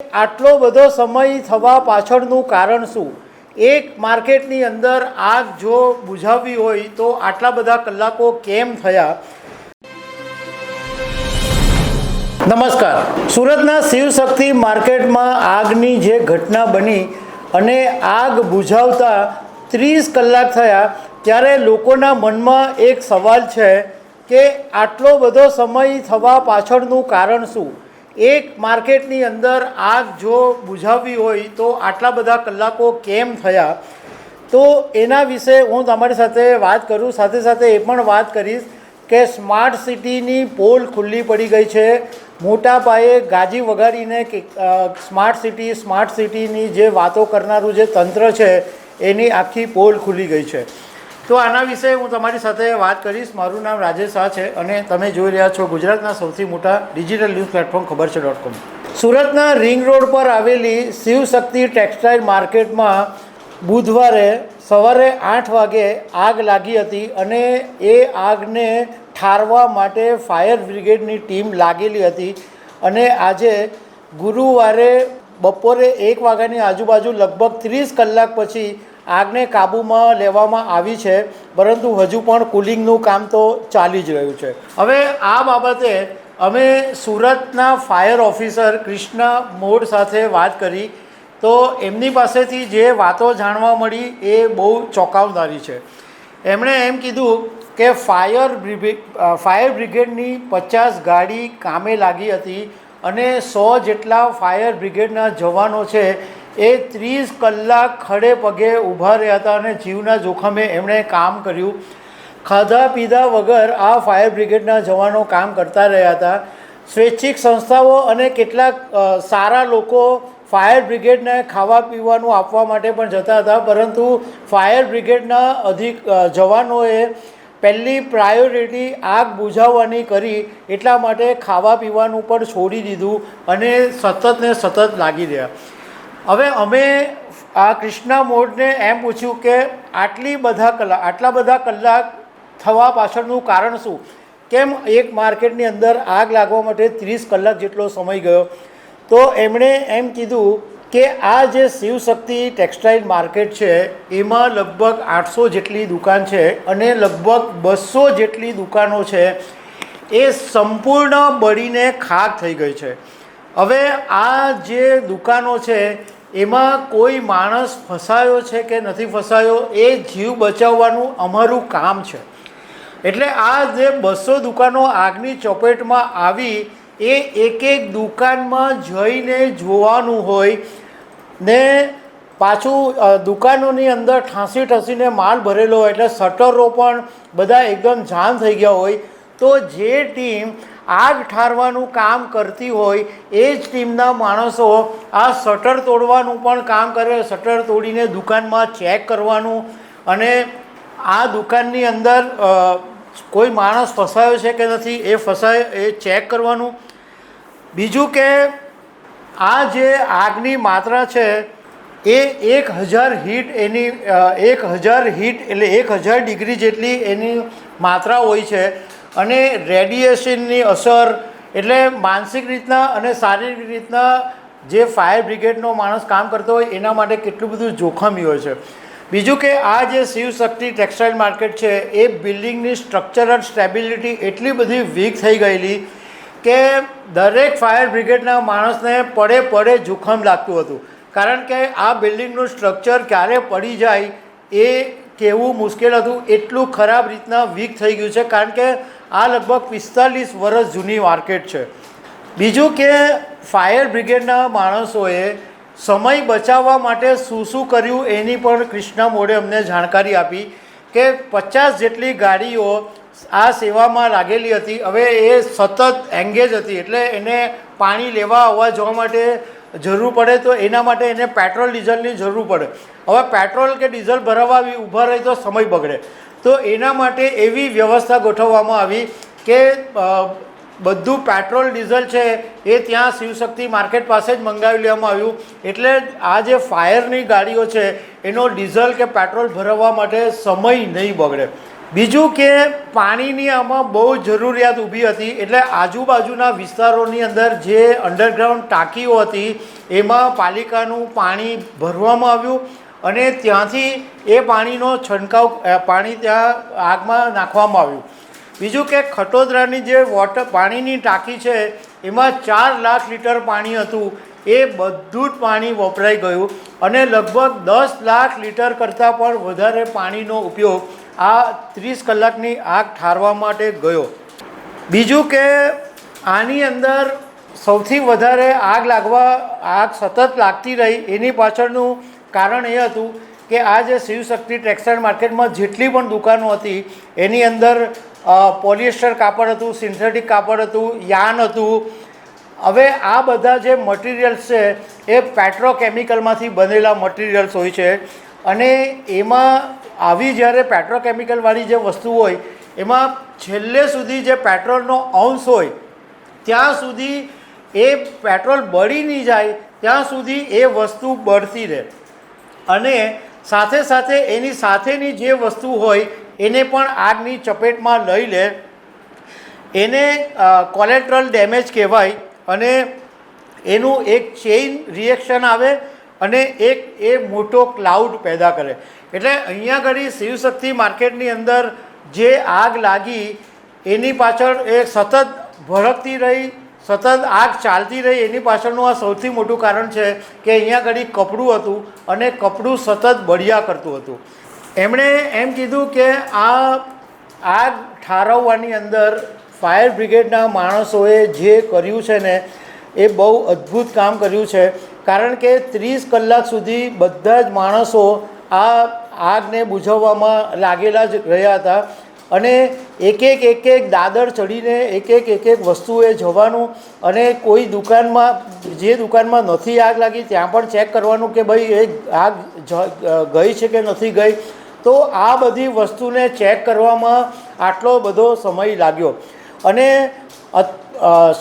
આટલો બધો સમય થવા પાછળનું કારણ શું? એક માર્કેટની અંદર આગ જો બુઝાવવી હોય તો આટલા બધા કલાકો કેમ થયા? નમસ્કાર. સુરતના શિવશક્તિ માર્કેટમાં આગની જે ઘટના બની અને આગ બુઝાવતા ત્રીસ કલાક થયા, ત્યારે લોકોના મનમાં એક સવાલ છે કે આટલો બધો સમય થવા પાછળનું કારણ શું? એક માર્કેટની અંદર આગ જો બુઝાવવી હોય તો આટલા બધા કલાકો કેમ થયા? તો એના વિશે હું તમારી સાથે વાત કરું. સાથે સાથે એ પણ વાત કરીશ કે સ્માર્ટ સિટીની પોલ ખુલ્લી પડી ગઈ છે. મોટા પાયે ગાજી વગાડીને સ્માર્ટ સિટી, સ્માર્ટ સિટીની જે વાતો કરનારું જે તંત્ર છે, એની આખી પોલ ખુલી ગઈ છે. તો આના વિશે હું તમારી સાથે વાત કરીશ. મારું નામ રાજેશ શાહ છે અને તમે જોઈ રહ્યા છો ગુજરાતના સૌથી મોટા ડિજિટલ ન્યૂઝ પ્લેટફોર્મ ખબર છે ડોટ કોમ સુરતના રિંગ રોડ પર આવેલી શિવશક્તિ ટેક્સટાઇલ માર્કેટમાં બુધવારે સવારે આઠ વાગે આગ લાગી હતી અને એ આગને ઠારવા માટે ફાયર બ્રિગેડની ટીમ લાગેલી હતી અને આજે ગુરુવારે બપોરે એક વાગ્યાની આજુબાજુ લગભગ ત્રીસ કલાક પછી આગને કાબૂમાં લેવામાં આવી છે, પરંતુ હજુ પણ કુલિંગનું કામ તો ચાલી જ રહ્યું છે. હવે આ બાબતે અમે સુરતના ફાયર ઓફિસર કૃષ્ણ મોડ સાથે વાત કરી. તો એમની પાસેથી જે વાતો જાણવા મળી એ બહુ ચોંકાવનારી છે. એમણે એમ કીધું કે ફાયર બ્રિગેડ ફાયર બ્રિગેડની પચાસ ગાડી કામે લાગી હતી અને સો જેટલા ફાયર બ્રિગેડના જવાનો છે એ ત્રીસ કલાક ખડે પગે ઊભા રહ્યા હતા અને જીવના જોખમે એમણે કામ કર્યું. ખાધા પીધા વગર આ ફાયર બ્રિગેડના જવાનો કામ કરતા રહ્યા હતા. સ્વૈચ્છિક સંસ્થાઓ અને કેટલાક સારા લોકો ફાયર બ્રિગેડને ખાવા પીવાનું આપવા માટે પણ જતા હતા. પરંતુ ફાયર બ્રિગેડના અધિક જવાનોએ પહેલી પ્રાયોરિટી આગ બુઝાવવાની કરી એટલા માટે ખાવા પીવાનું પણ છોડી દીધું અને સતત ને સતત લાગી રહ્યા. હવે અમે આ કૃષ્ણા મોડને એમ પૂછ્યું કે આટલી બધા કલાક આટલા બધા કલાક થવા પાછળનું કારણ શું? કેમ એક માર્કેટની અંદર આગ લાગવા માટે ત્રીસ કલાક જેટલો સમય ગયો? તો એમણે એમ કીધું કે આ જે શિવશક્તિ ટેક્સટાઇલ માર્કેટ છે, એમાં લગભગ આઠસો જેટલી દુકાન છે અને લગભગ બસો જેટલી દુકાનો છે, એ સંપૂર્ણ બળીને ખાક થઈ ગઈ છે. હવે આ જે દુકાનો છે એમાં કોઈ માણસ ફસાયો છે કે નથી ફસાયો એ જીવ બચાવવાનું અમારું કામ છે. એટલે આ જે બસો દુકાનો આગની ચપેટમાં આવી, એ એક એક દુકાનમાં જઈને જોવાનું હોય ને પાછું દુકાનોની અંદર ઠાંસી ઠસીને માલ ભરેલો હોય એટલે શટરો પણ બધા એકદમ જામ થઈ ગયા હોય, તો જે ટીમ આગ ઠારવાનું કામ કરતી હોય એ જ ટીમના માણસો આ શટર તોડવાનું પણ કામ કરે, શટર તોડીને દુકાનમાં ચેક કરવાનું અને આ દુકાનની અંદર કોઈ માણસ ફસાયો છે કે નથી એ ફસાય, એ ચેક કરવાનું. બીજું કે આ જે આગની માત્રા છે એ એક હજાર હીટ એની એક હજાર હીટ એટલે એક હજાર ડિગ્રી જેટલી એની માત્રા હોય છે. અને રેડિયેશનની અસર એટલે માનસિક રીતના અને શારીરિક રીતના જે ફાયર બ્રિગેડનો માણસ કામ કરતો હોય, એના માટે કેટલું બધું જોખમી હોય છે. બીજું કે આ જે શિવશક્તિ ટેક્સટાઇલ માર્કેટ છે, એ બિલ્ડિંગની સ્ટ્રક્ચરલ સ્ટેબિલિટી એટલી બધી વીક થઈ ગયેલી કે દરેક ફાયર બ્રિગેડના માણસને પડે પડે જોખમ લાગતું હતું. કારણ કે આ બિલ્ડિંગનું સ્ટ્રક્ચર ક્યારે પડી જાય એ કહેવું મુશ્કેલ હતું, એટલું ખરાબ રીતના વીક થઈ ગયું છે. કારણ કે આ લગભગ પિસ્તાલીસ વર્ષ જૂની માર્કેટ છે. બીજું કે ફાયર બ્રિગેડના માણસોએ સમય બચાવવા માટે શું શું કર્યું એની પણ કૃષ્ણા મોડે અમને જાણકારી આપી કે પચાસ જેટલી ગાડીઓ આ સેવામાં લાગેલી હતી. હવે એ સતત એંગેજ હતી એટલે એને પાણી લેવા આવવા જવા માટે જરૂર પડે તો એના માટે એને પેટ્રોલ ડીઝલની જરૂર પડે. હવે પેટ્રોલ કે ડીઝલ ભરાવવા ઊભા રહે તો સમય બગડે. તો એના માટે એવી વ્યવસ્થા ગોઠવવામાં આવી કે બધું પેટ્રોલ, ડીઝલ છે એ ત્યાં શિવશક્તિ માર્કેટ પાસે જ મંગાવી લેવામાં આવ્યું. એટલે આ જે ફાયરની ગાડીઓ છે, એનો ડીઝલ કે પેટ્રોલ ભરાવવા માટે સમય નહીં બગડે. બીજું કે, પાણીની આમાં બહુ જરૂરિયાત ઊભી હતી. એટલે આજુબાજુના વિસ્તારોની અંદર જે અંડરગ્રાઉન્ડ ટાંકીઓ હતી, એમાં પાલિકાનું પાણી ભરવામાં આવ્યું. અને ત્યાંથી એ પાણીનો છંટકાવ પાણી ત્યાં આગમાં નાખવામાં આવ્યું. બીજું કે ખટોદરાની જે વોટર, પાણીની ટાંકી છે, એમાં ચાર લાખ લીટર પાણી હતું. એ બધું જ પાણી વપરાઈ ગયું અને લગભગ દસ લાખ લીટર કરતાં પણ વધારે પાણીનો ઉપયોગ આ ત્રીસ કલાકની આગ ઠારવા માટે ગયો. બીજું કે આની અંદર સૌથી વધારે આગ લાગવા, આગ સતત લાગતી રહી, એની પાછળનું કારણ એ હતું કે આ જે શિવશક્તિ ટેક્સટાઇલ માર્કેટમાં જેટલી પણ દુકાનો હતી, એની અંદર પોલિએસ્ટર કાપડ હતું, સિન્થેટિક કાપડ હતું, યાન હતું. હવે આ બધા જે મટીરિયલ્સ છે, એ પેટ્રોકેમિકલમાંથી બનેલા મટીરિયલ્સ હોય છે. અને એમાં આવી જ્યારે પેટ્રોકેમિકલવાળી જે વસ્તુ હોય, એમાં છેલ્લે સુધી જે પેટ્રોલનો અંશ હોય, ત્યાં સુધી એ પેટ્રોલ બળી નહીં જાય, ત્યાં સુધી એ વસ્તુ બળતી રહે. અને સાથે સાથે એની સાથેની જે વસ્તુ હોય, એને પણ આગની ચપેટમાં લઈ લે. એને કોલેટ્રલ ડેમેજ કહેવાય અને એનું એક ચેઇન રિએક્શન આવે અને એક એ મોટો ક્લાઉડ પેદા કરે. એટલે અહીંયા આગળ શિવશક્તિ માર્કેટની અંદર જે આગ લાગી, એની પાછળ એ સતત ભડકતી રહી સતત આગ ચાલતી રહી, એની પાછળનું આ સૌથી મોટું કારણ છે કે અહીંયા ઘડી કપડું હતું અને કપડું સતત બળિયા કરતું હતું. એમણે એમ કીધું કે આ આગ ઠારવવાની અંદર ફાયર બ્રિગેડના માણસોએ જે કર્યું છે ને, એ બહુ અદ્ભુત કામ કર્યું છે. કારણ કે ત્રીસ કલાક સુધી બધા જ માણસો આ આગને બુઝાવવામાં લાગેલા જ રહ્યા હતા. અને એક એક એક એક દાદર ચડીને એક એક એક એક વસ્તુએ જવાનું અને કોઈ દુકાનમાં, જે દુકાનમાં નથી આગ લાગી ત્યાં પણ ચેક કરવાનું કે ભાઈ એ આગ ગઈ છે કે નથી ગઈ. તો આ બધી વસ્તુને ચેક કરવામાં આટલો બધો સમય લાગ્યો. અને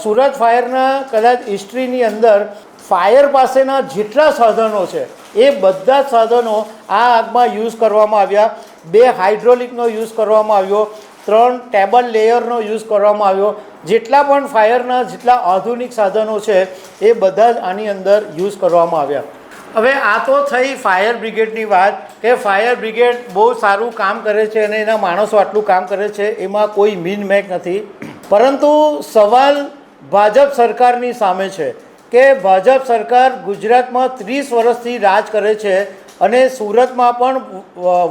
સુરત ફાયરના કદાચ હિસ્ટ્રીની અંદર ફાયર પાસેના જેટલા સાધનો છે, એ બધા જ સાધનો આ આગમાં યુઝ કરવામાં આવ્યા. બે હાઇડ્રોલિકનો યુઝ કરવામાં આવ્યો, ત્રણ ટેબલ લેયરનો યુઝ કરવામાં આવ્યો. જેટલા પણ ફાયરના જેટલા આધુનિક સાધનો છે, એ બધા જ આની અંદર યુઝ કરવામાં આવ્યા. હવે આ તો થઈ ફાયર બ્રિગેડની વાત, કે ફાયર બ્રિગેડ બહુ સારું કામ કરે છે અને એના માણસો આટલું કામ કરે છે, એમાં કોઈ મીન મેક નથી. પરંતુ સવાલ ભાજપ સરકારની સામે છે, કે ભાજપ સરકાર ગુજરાતમાં ત્રીસ વર્ષથી રાજ કરે છે અને સુરતમાં પણ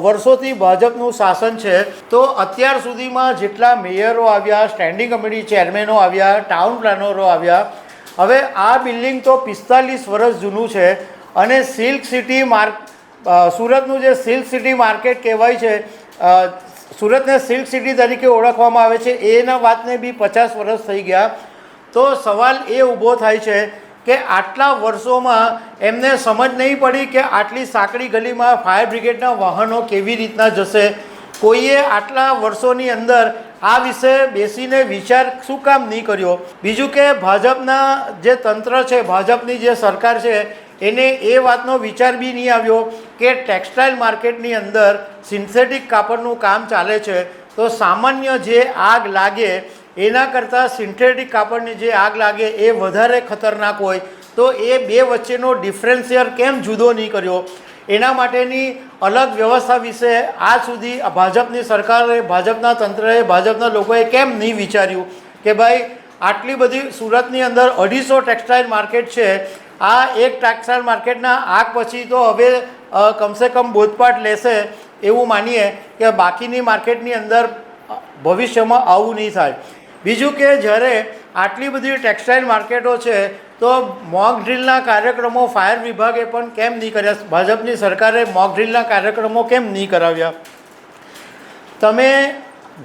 વર્ષોથી ભાજપનું શાસન છે. તો અત્યાર સુધીમાં જેટલા મેયરો આવ્યા, સ્ટેન્ડિંગ કમિટી ચેરમેનો આવ્યા, ટાઉન પ્લાનરો આવ્યા, હવે આ બિલ્ડિંગ તો પિસ્તાલીસ વર્ષ જૂનું છે અને સિલ્ક સિટી માર્ક સુરતનું જે સિલ્ક સિટી માર્કેટ કહેવાય છે સુરતને સિલ્ક સિટી તરીકે ઓળખવામાં આવે છે. એના વાતને બી પચાસ વર્ષ થઈ ગયા. તો સવાલ એ ઊભો થાય છે કે આટલા વર્ષોમાં એમને સમજ નહીં પડી કે આટલી સાંકડી ગલીમાં ફાયર બ્રિગેડના વાહનો કેવી રીતના જશે. કોઈએ આટલા વર્ષોની અંદર આ વિશે બેસીને વિચાર શું કામ નહીં કર્યો? બીજું કે ભાજપના જે તંત્ર છે, ભાજપની જે સરકાર છે, એને એ વાતનો વિચાર બી નહીં આવ્યો કે ટેક્સટાઇલ માર્કેટની અંદર સિન્થેટિક કાપડનું કામ ચાલે છે. તો સામાન્ય જે આગ લાગે એના કરતાં સિન્થેટિક કાપડની જે આગ લાગે એ વધારે ખતરનાક હોય, તો એ બે વચ્ચેનો ડિફરન્સિયર કેમ જુદો નહીં કર્યો? એના માટેની અલગ વ્યવસ્થા વિશે આજ સુધી ભાજપની સરકારે, ભાજપના તંત્રએ, ભાજપના લોકોએ કેમ નહીં વિચાર્યું કે ભાઈ, આટલી બધી સુરતની અંદર અઢીસો ટેક્સટાઇલ માર્કેટ છે, આ એક ટેક્સટાઇલ માર્કેટના આગ પછી તો હવે કમસે કમ બોધપાઠ લેશે એવું માનીએ કે બાકીની માર્કેટની અંદર ભવિષ્યમાં આવું નહીં થાય. બીજું કે જ્યારે આટલી બધી ટેક્સટાઇલ માર્કેટો છે, તો મોક ડ્રીલના કાર્યક્રમો ફાયર વિભાગે પણ કેમ નહીં કર્યા? ભાજપની સરકારે મોક ડ્રીલના કાર્યક્રમો કેમ નહીં કરાવ્યા? તમે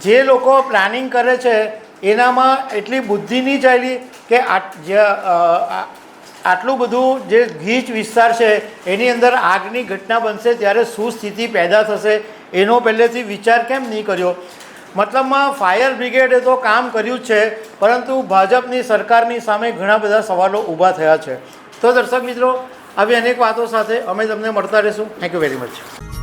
જે લોકો પ્લાનિંગ કરે છે, એનામાં એટલી બુદ્ધિ નહીં ચાલી કે આટલું બધું જે ગીચ વિસ્તાર છે, એની અંદર આગની ઘટના બનશે ત્યારે શું સ્થિતિ પેદા થશે, એનો પહેલેથી વિચાર કેમ નહીં કર્યો? મતલબમાં ફાયર બ્રિગેડે તો કામ કર્યું છે, પરંતુ ભાજપની સરકારની સામે ઘણા બધા સવાલો ઊભા થયા છે. તો દર્શક મિત્રો, આવી અનેક વાતો સાથે અમે તમને મળતા રહીશું. Thank you very much